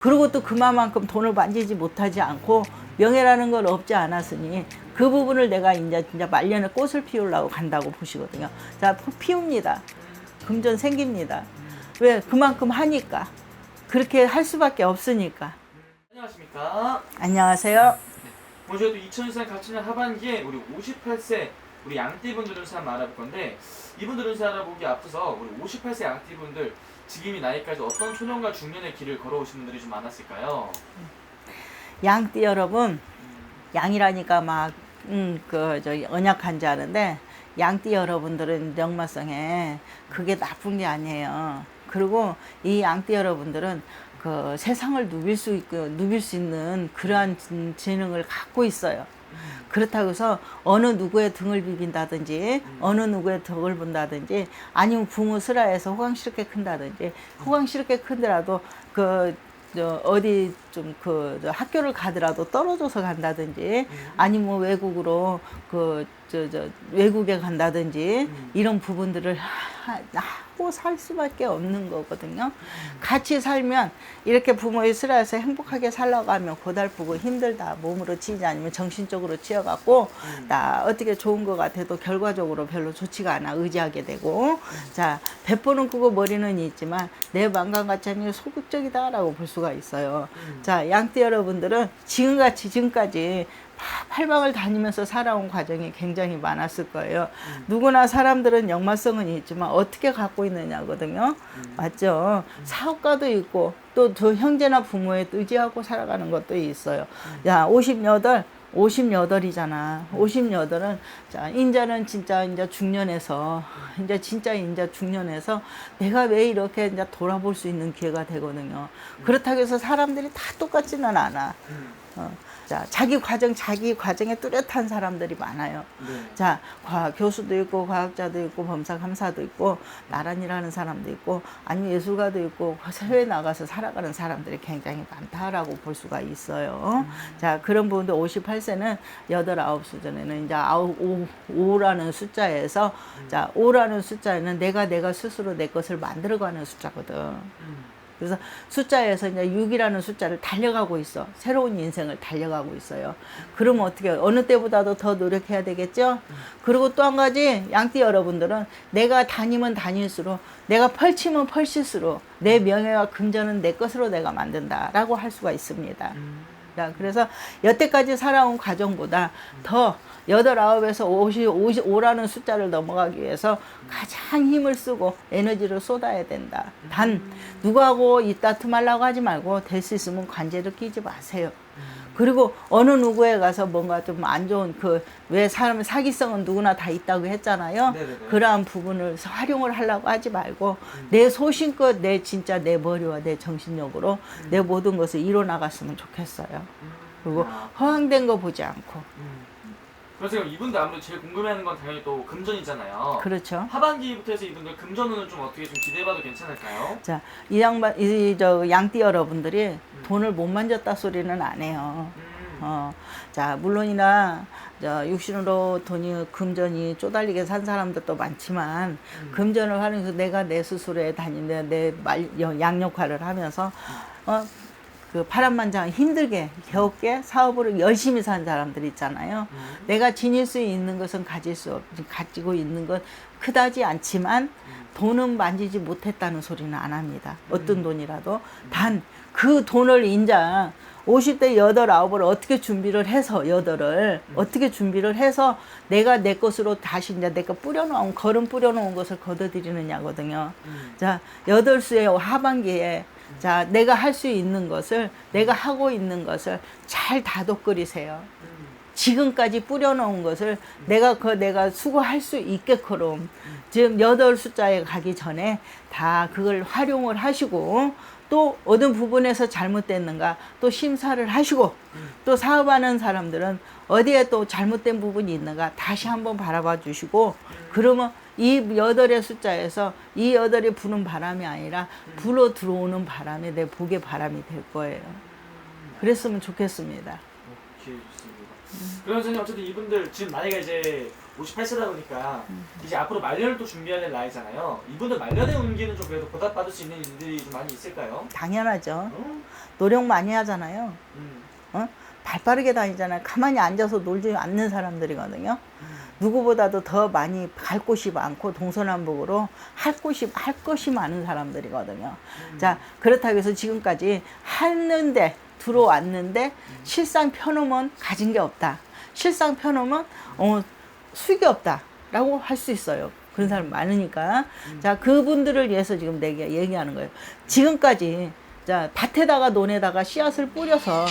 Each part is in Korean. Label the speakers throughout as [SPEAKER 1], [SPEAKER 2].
[SPEAKER 1] 그리고 또 그만큼 돈을 만지지 못하지 않고 명예라는 건 없지 않았으니 그 부분을 내가 이제 진짜 말년에 꽃을 피우려고 간다고 보시거든요. 자, 피웁니다. 금전 생깁니다. 왜? 그만큼 하니까. 그렇게 할 수밖에 없으니까.
[SPEAKER 2] 안녕하십니까.
[SPEAKER 1] 안녕하세요.
[SPEAKER 2] 오늘 저희도 2024년 갑진년 하반기에 우리 58세 우리 양띠분들을 한번 알아볼 건데 이분들은 사 알아보기 앞서서 우리 58세 양띠분들 지금 이 나이까지 어떤 초년과 중년의 길을 걸어오신 분들이 좀 많았을까요?
[SPEAKER 1] 양띠 여러분, 양이라니까 막, 음, 그, 저, 언약한 줄 아는데, 양띠 여러분들은 역마성에 그게 나쁜 게 아니에요. 그리고 이 양띠 여러분들은 그 세상을 누빌 수 있고, 누빌 수 있는 그러한 진- 재능을 갖고 있어요. 그렇다고 해서 어느 누구의 등을 비빈다든지 어느 누구의 덕을 본다든지 아니면 부모 슬하에서 호강스럽게 큰다든지 호강스럽게 큰더라도 그저 어디 좀 그 학교를 가더라도 떨어져서 간다든지 아니면 뭐 외국으로 그 저 저 외국에 간다든지 이런 부분들을 하- 하고 살 수밖에 없는 거거든요. 같이 살면 이렇게 부모의 슬하에서 행복하게 살라고 하면 고달프고 힘들다 몸으로 치지 않으면 정신적으로 치여갖고 나 어떻게 좋은 것 같아도 결과적으로 별로 좋지가 않아 의지하게 되고. 자 배포는 크고 머리는 있지만 내 망간가찬이 소극적이다라고 볼 수가 있어요. 자 양띠 여러분들은 지금같이 지금까지 파- 팔방을 다니면서 살아온 과정이 굉장히 많았을 거예요. 누구나 사람들은 역마성은 있지만 어떻게 갖고 있느냐거든요. 맞죠? 사업가도 있고 또 두 형제나 부모에 의지하고 살아가는 것도 있어요. 야, 58, 58이잖아. 58은 자, 인자는 진짜 이제 중년에서 이제 진짜 이제 중년에서 내가 왜 이렇게 이제 돌아볼 수 있는 기회가 되거든요. 그렇다고 해서 사람들이 다 똑같지는 않아. 어. 자, 자기 과정, 자기 과정에 뚜렷한 사람들이 많아요.
[SPEAKER 2] 네.
[SPEAKER 1] 자, 과학 교수도 있고, 과학자도 있고, 범사 감사도 있고, 나란이라는 사람도 있고, 아니면 예술가도 있고, 해외 나가서 살아가는 사람들이 굉장히 많다라고 볼 수가 있어요. 자, 그런 부분도 58세는 8, 9수 전에는 이제 5, 5라는 숫자에서, 자, 5라는 숫자에는 내가 내가 스스로 내 것을 만들어가는 숫자거든. 그래서 숫자에서 이제 6이라는 숫자를 달려가고 있어. 새로운 인생을 달려가고 있어요. 그러면 어떻게, 어느 때보다도 더 노력해야 되겠죠? 그리고 또 한 가지, 양띠 여러분들은 내가 다니면 다닐수록, 내가 펼치면 펼칠수록 내 명예와 금전은 내 것으로 내가 만든다라고 할 수가 있습니다. 자, 그래서 여태까지 살아온 과정보다 더 여덟 아홉에서 오십, 오라는 숫자를 넘어가기 위해서 가장 힘을 쓰고 에너지를 쏟아야 된다. 단, 누구하고 이따투말라고 하지 말고 될 수 있으면 관제를 끼지 마세요. 그리고 어느 누구에 가서 뭔가 좀 안 좋은 그 왜 사람 사기성은 누구나 다 있다고 했잖아요.
[SPEAKER 2] 네네네.
[SPEAKER 1] 그러한 부분을 활용을 하려고 하지 말고 내 소신껏 내 진짜 내 머리와 내 정신력으로 내 모든 것을 이뤄 나갔으면 좋겠어요. 그리고 허황된 거 보지 않고
[SPEAKER 2] 그래서 지금 이분들 아무래도 제일 궁금해하는 건 당연히 또 금전이잖아요.
[SPEAKER 1] 그렇죠.
[SPEAKER 2] 하반기부터 해서 이분들 금전운은 좀 어떻게 좀 기대해봐도 괜찮을까요?
[SPEAKER 1] 자, 이 양반 이 저 양띠 여러분들이 돈을 못 만졌다 소리는 안 해요.
[SPEAKER 2] 음.
[SPEAKER 1] 어, 자, 물론이나, 저, 육신으로 돈이, 금전이 쪼달리게 산 사람들도 많지만, 금전을 활용해서 내가 내 스스로에 다니는데, 내 말, 여- 양력화를 하면서, 어, 그 파란만장 힘들게, 겨우게 사업을 열심히 산 사람들 있잖아요. 내가 지닐 수 있는 것은 가질 수 없, 가지고 있는 것 크다지 않지만, 돈은 만지지 못했다는 소리는 안 합니다. 어떤 돈이라도. 단, 그 돈을 인자 50대 여덟 아홉을 어떻게 준비를 해서 여덟을 어떻게 준비를 해서 내가 내 것으로 다시 이제 내가 뿌려놓은 걸음 뿌려놓은 것을 걷어들이느냐거든요. 자 여덟 수의 하반기에 자 내가 할 수 있는 것을 내가 하고 있는 것을 잘 다독거리세요. 지금까지 뿌려놓은 것을 내가 그 내가 수고할 수 있게끔 지금 여덟 숫자에 가기 전에 다 그걸 활용을 하시고 또 어느 부분에서 잘못됐는가 또 심사를 하시고 또 사업하는 사람들은 어디에 또 잘못된 부분이 있는가 다시 한번 바라봐 주시고 그러면 이 여덟의 숫자에서 이 여덟이 부는 바람이 아니라 불어 들어오는 바람에 내 복의 바람이 될 거예요. 그랬으면 좋겠습니다.
[SPEAKER 2] 그러면 선생님 어쨌든 이분들 지금 나이가 이제 58세다 보니까
[SPEAKER 1] 음.
[SPEAKER 2] 이제 앞으로 말년을 또 준비해야 될 나이잖아요. 이분들 말년의 운기는 좀 그래도 보답받을 수 있는 일들이 좀 많이 있을까요?
[SPEAKER 1] 당연하죠.
[SPEAKER 2] 어?
[SPEAKER 1] 노력 많이 하잖아요.
[SPEAKER 2] 음.
[SPEAKER 1] 발 빠르게 다니잖아요. 가만히 앉아서 놀지 않는 사람들이거든요. 누구보다도 더 많이 갈 곳이 많고 동서남북으로 할 곳이 할 것이 많은 사람들이거든요. 자 그렇다고 해서 지금까지 했는데 들어왔는데 실상 펴놓으면 가진 게 없다. 실상 펴놓으면 어 수익이 없다라고 할 수 있어요. 그런 사람 많으니까 자 그분들을 위해서 지금 내가 얘기하는 거예요. 지금까지 자 밭에다가 논에다가 씨앗을 뿌려서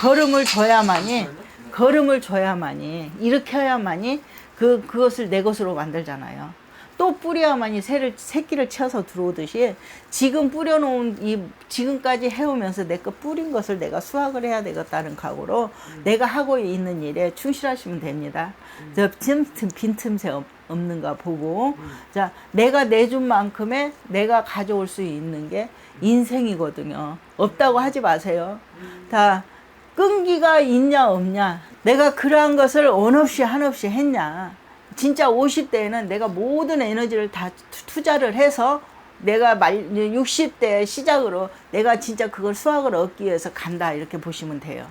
[SPEAKER 1] 걸음을 줘야만이 걸음을 줘야만이 일으켜야만이 그 그것을 내 것으로 만들잖아요. 또 뿌려야만이 새를 새끼를 쳐서 들어오듯이 지금 뿌려놓은 이 지금까지 해오면서 내 거 뿌린 것을 내가 수확을 해야 되겠다는 각오로 내가 하고 있는 일에 충실하시면 됩니다. 저 빈틈 빈틈새 없- 없는가 보고. 자 내가 내준 만큼의 내가 가져올 수 있는 게 인생이거든요. 없다고 하지 마세요. 다 끈기가 있냐 없냐. 내가 그러한 것을 원 없이 한없이 했냐 진짜 50대에는 내가 모든 에너지를 다 투- 투자를 해서 내가 말 60대 시작으로 내가 진짜 그걸 수확을 얻기 위해서 간다 이렇게 보시면 돼요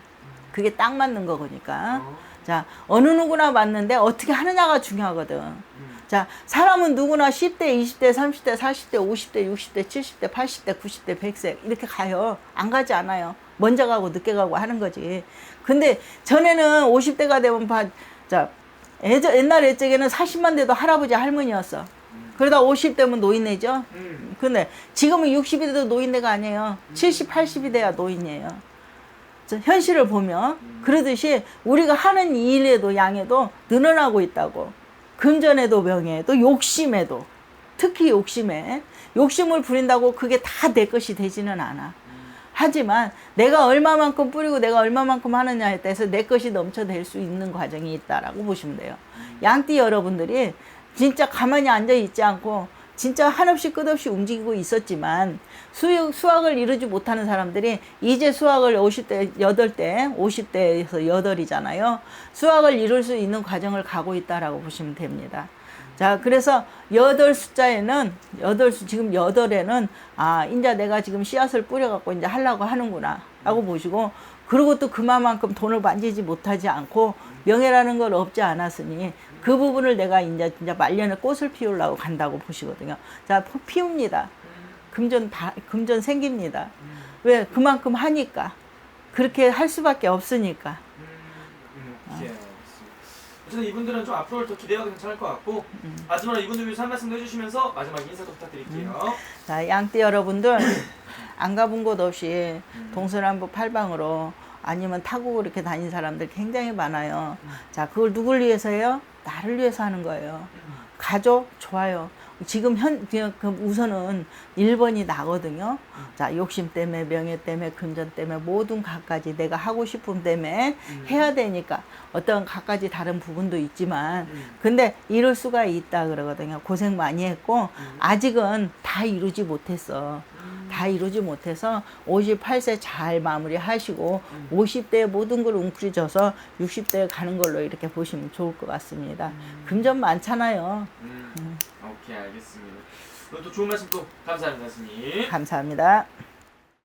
[SPEAKER 1] 그게 딱 맞는 거니까
[SPEAKER 2] 어.
[SPEAKER 1] 자 어느 누구나 맞는데 어떻게 하느냐가 중요하거든
[SPEAKER 2] 음.
[SPEAKER 1] 자, 사람은 누구나 10대, 20대, 30대, 40대, 50대, 60대, 70대, 80대, 90대, 100세 이렇게 가요. 안 가지 않아요. 먼저 가고 늦게 가고 하는 거지. 근데 전에는 50대가 되면 봐, 자, 예전, 옛날 옛적에는 40만 돼도 할아버지 할머니였어. 그러다 50대면 노인네죠.
[SPEAKER 2] 음.
[SPEAKER 1] 근데 지금은 60이 돼도 노인네가 아니에요. 70, 80이 돼야 노인이에요. 저 현실을 보면 그러듯이 우리가 하는 일에도 양에도 늘어나고 있다고. 금전에도 명예에도 욕심에도 특히 욕심에 욕심을 부린다고 그게 다 내 것이 되지는 않아. 하지만 내가 얼마만큼 뿌리고 내가 얼마만큼 하느냐에 따라서 내 것이 넘쳐될 수 있는 과정이 있다라고 보시면 돼요. 양띠 여러분들이 진짜 가만히 앉아 있지 않고 진짜 한없이 끝없이 움직이고 있었지만 수육, 수학을 이루지 못하는 사람들이 이제 수학을 50대, 8대, 50대에서 8이잖아요. 수학을 이룰 수 있는 과정을 가고 있다라고 보시면 됩니다. 자, 그래서 여덟 숫자에는 여덟 수 지금 여덟에는 아, 이제 내가 지금 씨앗을 뿌려 갖고 이제 하려고 하는구나. 라고 보시고 그리고 또 그만큼 돈을 만지지 못하지 않고 명예라는 걸 없지 않았으니 그 부분을 내가 이제 진짜 말년에 꽃을 피우려고 간다고 보시거든요. 자, 포- 피웁니다. 금전 다 금전 생깁니다. 왜 그만큼 하니까 그렇게 할 수밖에 없으니까.
[SPEAKER 2] 음. 어쨌든 이분들은 좀 앞으로 더 기대가 괜찮을 것 같고 마지막으로 이분들 위해서 한 말씀 해주시면서 마지막 인사도 부탁드릴게요.
[SPEAKER 1] 자, 양띠 여러분들 안 가본 곳 없이 동서남북 팔방으로 아니면 타고 이렇게 다닌 사람들 굉장히 많아요. 자, 그걸 누굴 위해서요? 나를 위해서 하는 거예요. 가족 좋아요. 지금 현 그냥 그 우선은 1번이 나거든요. 자, 욕심 때문에 명예 때문에 금전 때문에 모든 갖가지 내가 하고 싶음 때문에 해야 되니까 어떤 갖가지 다른 부분도 있지만 근데 이룰 수가 있다 그러거든요. 고생 많이 했고 아직은 다 이루지 못했어. 다 이루지 못해서 58세 잘 마무리 하시고 50대에 모든 걸 웅크리져서 60대에 가는 걸로 이렇게 보시면 좋을 것 같습니다. 금전 많잖아요.
[SPEAKER 2] 음, 오케이 알겠습니다. 또 좋은 말씀 또 감사합니다, 스님.
[SPEAKER 1] 감사합니다.